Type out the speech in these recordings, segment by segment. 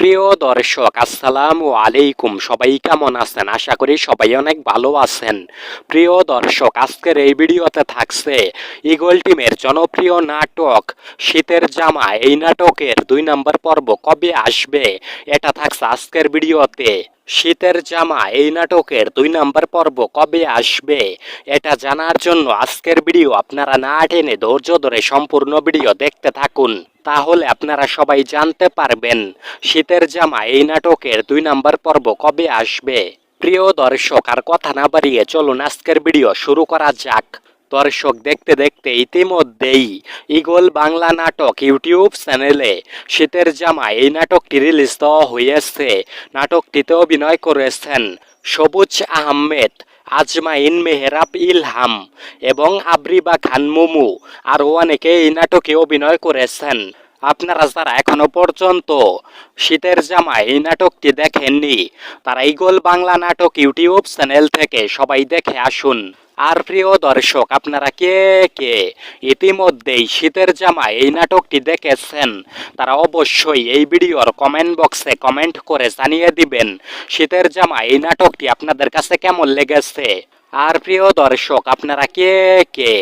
প্রিয় দর্শক, আসসালাম আলাইকুম। সবাই কেমন আছেন? আশা করি সবাই অনেক ভালো আছেন। প্রিয় দর্শক, আজকের এই ভিডিওতে থাকছে ইগল টিমের জনপ্রিয় নাটক, শীতের জামা। এই নাটকের দুই নম্বর পর্ব কবে আসবে? এটা থাকছে আজকের ভিডিওতে। শীতের জামা, এই নাটকের দুই নম্বর পর্ব কবে আসবে? এটা জানার জন্য আজকের ভিডিও আপনারা না টেনে ধৈর্য ধরে সম্পূর্ণ ভিডিও দেখতে থাকুন। তাহলে আপনারা সবাই জানতে পারবেন, শীতের জামা, এই নাটকের দুই নম্বর পর্ব কবে আসবে। প্রিয় দর্শক, আর কথা না বাড়িয়ে চলুন আজকের ভিডিও শুরু করা যাক। দর্শক দেখতে দেখতে ইতিমধ্যেই ইগল বাংলা নাটক ইউটিউব চ্যানেলে শীতের জামা এই নাটকটি রিলিজ দেওয়া হয়েছে। নাটকটিতে অভিনয় করেছেন সবুজ আহমেদ, আজমাইন মেহরাব ইলহাম এবং আবরিবা খান মুমু। আরও অনেকে এই নাটকে অভিনয় করেছেন। আপনারা যারা এখনও পর্যন্ত শীতের জামা এই নাটকটি দেখেননি। তারা ইগল বাংলা নাটক ইউটিউব চ্যানেল থেকে সবাই দেখে আসুন। আর প্রিয় দর্শক, আপনারা কে কে ইতিমধ্যেই শীতের জামা এই নাটকটি দেখেছেন, তারা অবশ্যই এই ভিডিওর কমেন্ট বক্সে কমেন্ট করে জানিয়ে দিবেন, শীতের জামা এই নাটকটি আপনাদের কাছে কেমন লেগেছে? আর প্রিয় দর্শক, আপনারা কে কে?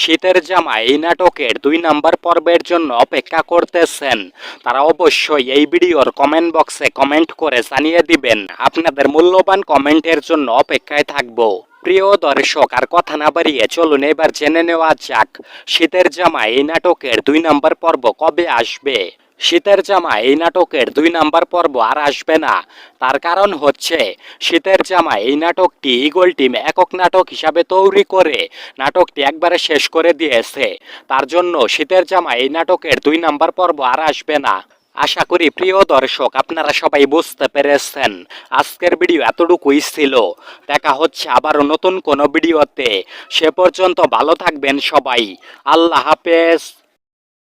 শীতের জামা এই নাটকের দুই নাম্বার পর্বের জন্য অপেক্ষা করতেছেন। তারা অবশ্যই এই ভিডিওর কমেন্ট বক্সে কমেন্ট করে জানিয়ে দিবেন, আপনাদের মূল্যবান কমেন্টের জন্য অপেক্ষায় থাকব। প্রিয় দর্শক, আর কথা না বাড়িয়ে চলুন এবার জেনে নেওয়া যাক, শীতের জামা এই নাটকের দুই নাম্বার পর্ব কবে আসবে? শীতের জামা এই নাটকের দুই নাম্বার পর্ব আর আসবে না। তার কারণ হচ্ছে, শীতের জামা এই নাটকটি ইগল টিম একক নাটক হিসাবে তৈরি করে, নাটকটি একবারে শেষ করে দিয়েছে। তার জন্য শীতের জামা এই নাটকের দুই নাম্বার পর্ব আর আসবে না। আশা করি প্রিয় দর্শক, আপনারা সবাই বুঝতে পেরেছেন। আজকের ভিডিও এতটুকুই ছিল। দেখা হচ্ছে আবারও নতুন কোনো ভিডিওতে। সে পর্যন্ত ভালো থাকবেন সবাই। আল্লাহ হাফেজ।